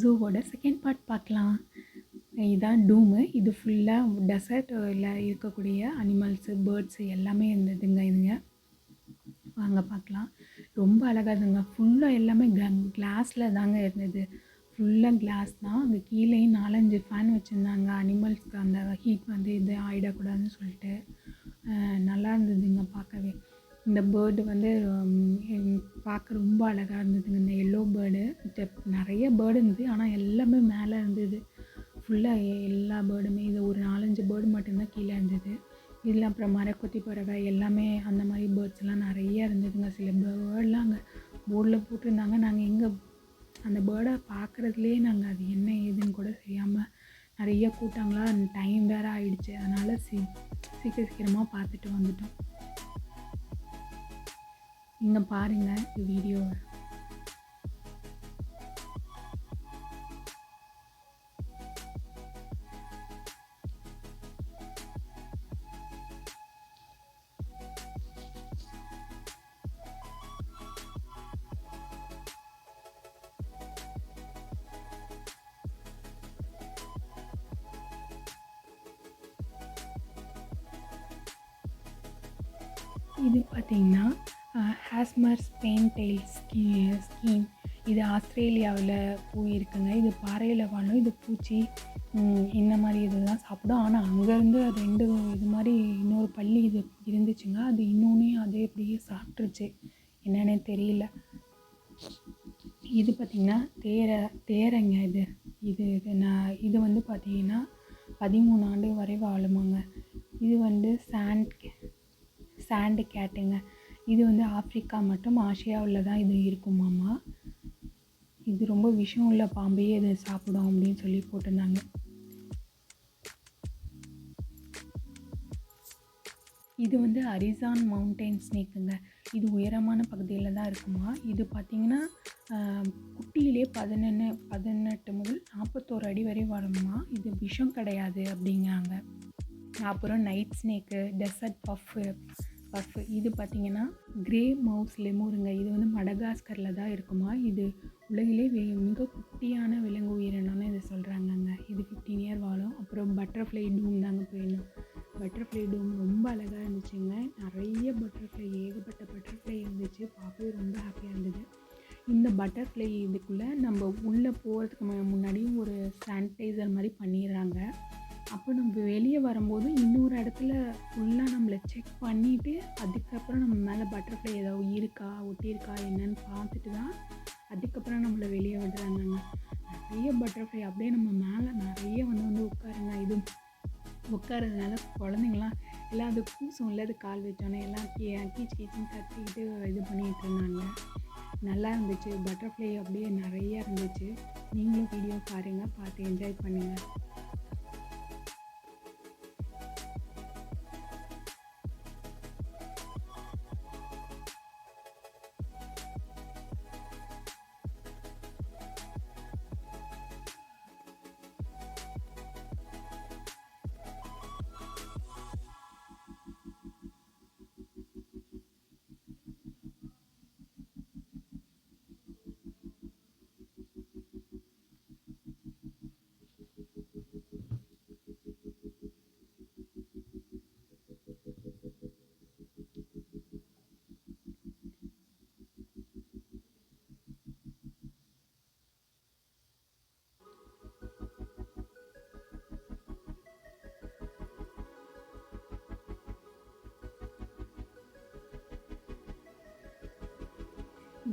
ஜூவோட second part பார்க்கலாம். இதுதான் டூமு இது ஃபுல்லாக டெசர்ட்டில் இருக்கக்கூடிய அனிமல்ஸு பேர்ட்ஸு எல்லாமே இருந்ததுங்க இதுங்க. வாங்க பார்க்கலாம். ரொம்ப அழகாக இருந்ததுங்க. ஃபுல்லாக எல்லாமே கிளாஸில் தாங்க இருந்தது. ஃபுல்லாக கிளாஸ் தான். அங்கே கீழேயும் நாலஞ்சு ஃபேன் வச்சுருந்தாங்க. அனிமல்ஸ்க்கு அந்த ஹீட் வந்து இது ஆகிடக்கூடாதுன்னு சொல்லிட்டு. நல்லா இருந்ததுங்க பார்க்கவே. இந்த பேர்டு வந்து பார்க்க ரொம்ப அழகாக இருந்ததுங்க. இந்த எல்லோ பேர்டு நிறைய பேர்டு இருந்தது. ஆனால் எல்லாமே மேலே இருந்தது. ஃபுல்லாக எல்லா பேர்டுமே இது ஒரு நாலஞ்சு பேர்டு மட்டும்தான் கீழே இருந்தது. இதில் அப்புறம் மரக்கொத்தி பறவை எல்லாமே அந்த மாதிரி பேர்ட்ஸ் எல்லாம் நிறைய இருந்ததுங்க. சில பேர்ட்லாம் அங்கே போர்டில் போட்டிருந்தாங்க. நாங்கள் எங்கே அந்த பேர்டை பார்க்குறதுலே நாங்கள் அது என்ன ஏதுன்னு கூட தெரியாமல் நிறைய கூட்டாங்களா டைம் வேறு ஆகிடுச்சு அதனால் சீ சீக்கிரம் சீக்கிரமாக பார்த்துட்டு வந்துட்டோம். இங்கே பாருங்கள் வீடியோ. வீடியோவை இது பார்த்தீங்கன்னா ஹாஸ்மர் ஸ்பெயின் டெயில் ஸ்கீ ஸ்கீம் இது ஆஸ்திரேலியாவில் போயிருக்குங்க. இது பாறையில் வாழும். இது பூச்சி இந்த மாதிரி இதெல்லாம் சாப்பிடும். ஆனால் அங்கேருந்து ரெண்டு இது மாதிரி இன்னொரு பள்ளி இது இருந்துச்சுங்க. அது இன்னொன்னே அதே அப்படியே சாப்பிட்ருச்சு என்னன்னே தெரியல. இது பார்த்திங்கன்னா தேரை தேரைங்க இது. இது இது நான் இது வந்து பார்த்திங்கன்னா பதிமூணு ஆண்டு வரை வாழுமாங்க. இது வந்து சாண்ட் சாண்டு கேட்டுங்க இது வந்து ஆப்பிரிக்கா மற்றும் ஆசியாவில் தான் இது இருக்குமாமா இது ரொம்ப விஷம் உள்ள பாம்பையே இது சாப்பிடும் அப்படின்னு சொல்லி போட்டிருந்தாங்க. இது வந்து அரிசான் மவுண்டைன் ஸ்னேக்குங்க. இது உயரமான பகுதியில் தான் இருக்குமா? இது பார்த்திங்கன்னா குட்டியிலே பதினொன்று பதினெட்டு முதல் நாற்பத்தோரு அடி வரை வருமா இது விஷம் கிடையாது அப்படிங்கிறாங்க. அப்புறம் night snake desert puff puff. இது பார்த்திங்கன்னா கிரே மவுஸ் லெமூருங்க இது வந்து மடகாஸ்கரில் தான் இருக்குமா? இது உலகிலே வே மிக குட்டியான விலங்கு உயிரினம்னு இதை சொல்கிறாங்கங்க இது ஃபிஃப்டீன் இயர் வாழும். அப்புறம் பட்டர்ஃப்ளை டூம் தாங்க போயிடணும் பட்டர்ஃப்ளை டூம் ரொம்ப அழகாக இருந்துச்சுங்க. நிறைய பட்டர்ஃப்ளை ஏகப்பட்ட பட்டர்ஃப்ளை இருந்துச்சு. பார்க்கவே ரொம்ப ஹாப்பியாக இருந்தது. இந்த பட்டர்ஃப்ளை இதுக்குள்ளே நம்ம உள்ளே போகிறதுக்கு முன்னாடியும் ஒரு சானிடைசர் மாதிரி பண்ணிடுறாங்க. அப்போ நம்ம வெளியே வரும்போது இன்னொரு இடத்துல ஃபுல்லாக நம்மளை செக் பண்ணிவிட்டு அதுக்கப்புறம் நம்ம மேலே பட்டர்ஃப்ளை ஏதாவது இருக்கா ஒட்டியிருக்கா என்னன்னு பார்த்துட்டு தான் அதுக்கப்புறம் நம்மளை வெளியே விடுறாங்கங்க. நிறைய பட்டர்ஃப்ளை அப்படியே நம்ம மேலே நிறைய வந்து வந்து உட்காருங்க. இது உட்காரதுனால குழந்தைங்களாம் எல்லாம் அது கூசும் இல்லை அது கால் வச்சோன்னே எல்லாம் கீ கீச் கீச்சுன்னு கத்திக்கிட்டு இது பண்ணிகிட்டு இருந்தாங்க. நல்லா இருந்துச்சு. பட்டர்ஃப்ளை அப்படியே நிறைய இருந்துச்சு. நீங்களும் வீடியோ பாருங்கள் பார்த்து என்ஜாய் பண்ணுங்கள்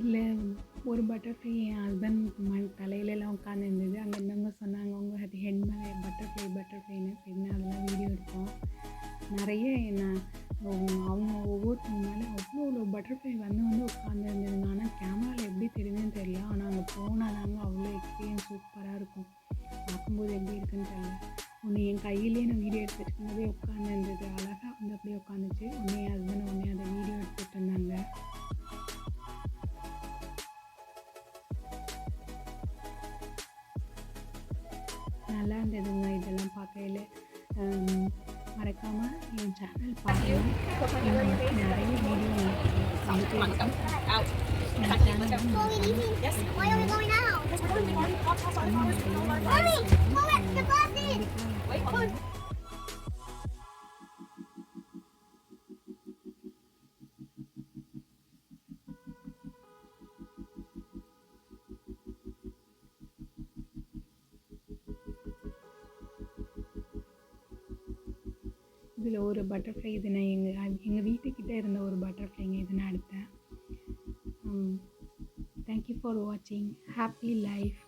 இதில் ஒரு பட்டர்ஃப்ளை என் ஹஸ்பண்ட் ம தலையிலலாம் உட்காந்துருந்தது அங்கே இருந்தவங்க சொன்னாங்க அவங்க அது ஹெட் மேலே பட்டர்ஃப்ளை பட்டர்ஃப்ளைன்னு சரின்னு அதெல்லாம் வீடியோ எடுத்தோம். நிறைய என்ன அவங்க ஒவ்வொருத்தவங்க மேலே அவ்வளோ அவ்வளோ பட்டர்ஃப்ளை வந்து வந்து உட்காந்துருந்தாங்க ஆனால் கேமராவில் எப்படி தெரியுதுன்னு தெரியல. ஆனால் அங்கே போனால் தாங்க அவ்வளோ எக்ஸ்பீரியன்ஸ் சூப்பராக இருக்கும். பார்க்கும்போது எப்படி இருக்குன்னு தெரியல. ஒன்று என் கையிலே நான் வீடியோ எடுத்துட்டு போதே உட்காந்துருந்தது அழகாக வந்து அப்படியே உட்காந்துச்சு. ஒன்று என் ஹஸ்பண்ட் ஒன்று அதை வீடியோ எடுத்து நல்லா இருந்ததுங்க இதெல்லாம் பார்க்கையில ஹம், மறக்காமல் இதில் ஒரு பட்டர்ஃப்ளை இது நான் எங்கள் எங்கள் வீட்டுக்கிட்ட இருந்த ஒரு பட்டர்ஃப்ளைங்க இது நான் எடுத்தேன். தேங்க்யூ ஃபார் வாட்சிங் ஹாப்பி லைஃப்